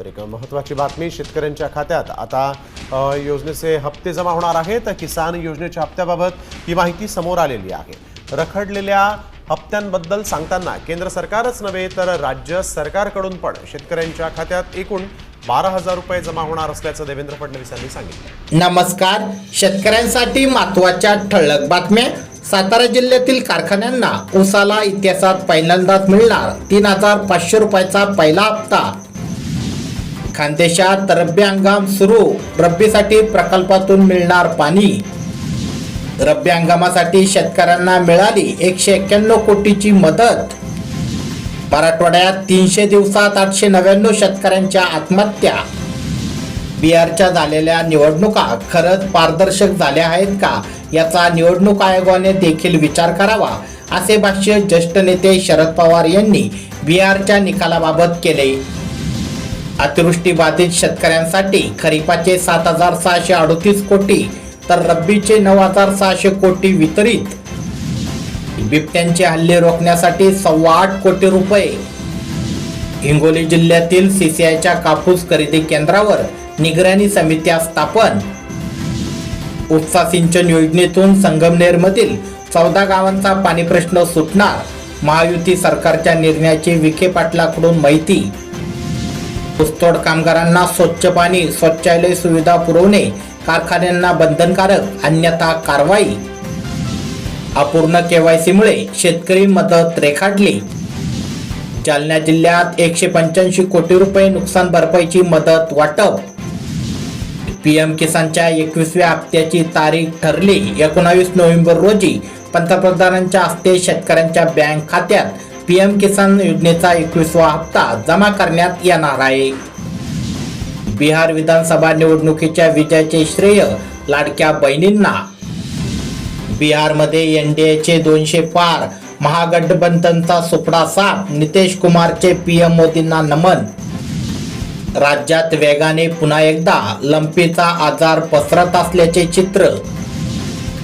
तर एक महत्त्वाची बातमी शेतकऱ्यांच्या खात्यात. आता योजनेचे हप्ते जमा होणार आहेत. किसान योजनेच्या हप्त्याबाबत ही माहिती समोर आलेली आहे. रखडलेल्या हप्त्यांबद्दल सांगताना केंद्र सरकारच नव्हे तर राज्य सरकारकडून पण शेतकऱ्यांच्या खात्यात एकूण बारा हजार रुपये जमा होणार असल्याचं देवेंद्र फडणवीस यांनी सांगितलं. नमस्कार. शेतकऱ्यांसाठी महत्त्वाच्या ठळक बातम्या. सातारा जिल्ह्यातील कारखान्यांना उसाला इतिहासात पहिल्यांदाच मिळणार. तीन हजार पाचशे रुपयाचा पहिला हप्ता. खानदेशात रब्बी हंगाम सुरू. रब्बीसाठी प्रकल्पातून मिळणार पाणी. रब्बी हंगामासाठी शेतकऱ्यांना मिळाली एकशे एक्क्याण्णव कोटीची मदत. मराठवाड्यात तीनशे दिवसात आठशे नव्याण्णव शेतकऱ्यांच्या आत्महत्या. बिहारच्या झालेल्या निवडणुका खरंच पारदर्शक झाल्या आहेत का? याचा निवडणूक आयोगाने देखील विचार करावा असे भाष्य ज्येष्ठ नेते शरद पवार यांनी बिहारच्या निकालाबाबत केले. अतिवृष्टी बाधित शेतकऱ्यांसाठी खरीपाचे सात हजार सहाशे अडतीस कोटी तर रब्बीचे नऊ हजार सहाशे कोटी वितरित. बिबट्यांचे हल्ले रोखण्यासाठी सव्वा आठ कोटी रुपये. हिंगोली जिल्ह्यातील सीसीआयच्या कापूस खरेदी केंद्रावर निगराणी समित्या स्थापन. उपसा सिंचन योजनेतून संगमनेरमधील चौदा गावांचा पाणी प्रश्न सुटणार महायुती सरकारच्या निर्णयाची विखे पाटलाकडून माहिती. ऊसतोड कामगारांना स्वच्छ पाणी स्वच्छालय सुविधा पुरवणे कारखान्यांना बंधनकारक अन्यथा कारवाई. अपूर्ण केवायसीमुळे शेतकरी मदत रेखाटली. जालना जिल्ह्यात एकशे पंच्याऐंशी कोटी रुपये नुकसान भरपाईची मदत वाटप. पीएम किसानच्या एकवीसव्या हप्त्याची तारीख ठरली. एकोणावीस नोव्हेंबर रोजी पंतप्रधानांच्या हस्ते शेतकऱ्यांच्या बँक खात्यात पीएम किसान योजनेचा एकवीसवा हप्ता जमा करण्यात येणार आहे. बिहार विधानसभा निवडणुकीच्या विजयाचे श्रेय लाडक्या बहिणींना. बिहारमध्ये एनडीएचे दोनशे पार महागठबंधनचा सुपडा साफ नितेश कुमारचे पीएम मोदींना नमन. राज्यात वेगाने पुन्हा एकदा लंपीचा आजार पसरत असल्याचे चित्र.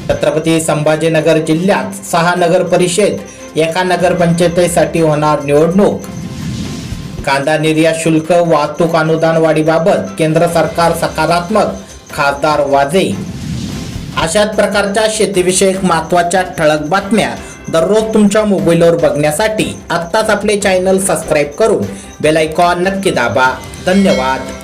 छत्रपती संभाजीनगर जिल्ह्यात सहा नगर परिषद एका नगरपंचायतीसाठी होणार निवडणूक. कांदा निर्यात शुल्क वाहतूक अनुदान वाढीबाबत केंद्र सरकार सकारात्मक खासदार वाजे. अशाच प्रकारच्या शेतीविषयक महत्त्वाच्या ठळक बातम्या दररोज तुमच्या मोबाईलवर बघण्यासाठी आत्ताच आपले चॅनल सबस्क्राईब करून बेलायकॉन नक्की दाबा. धन्यवाद.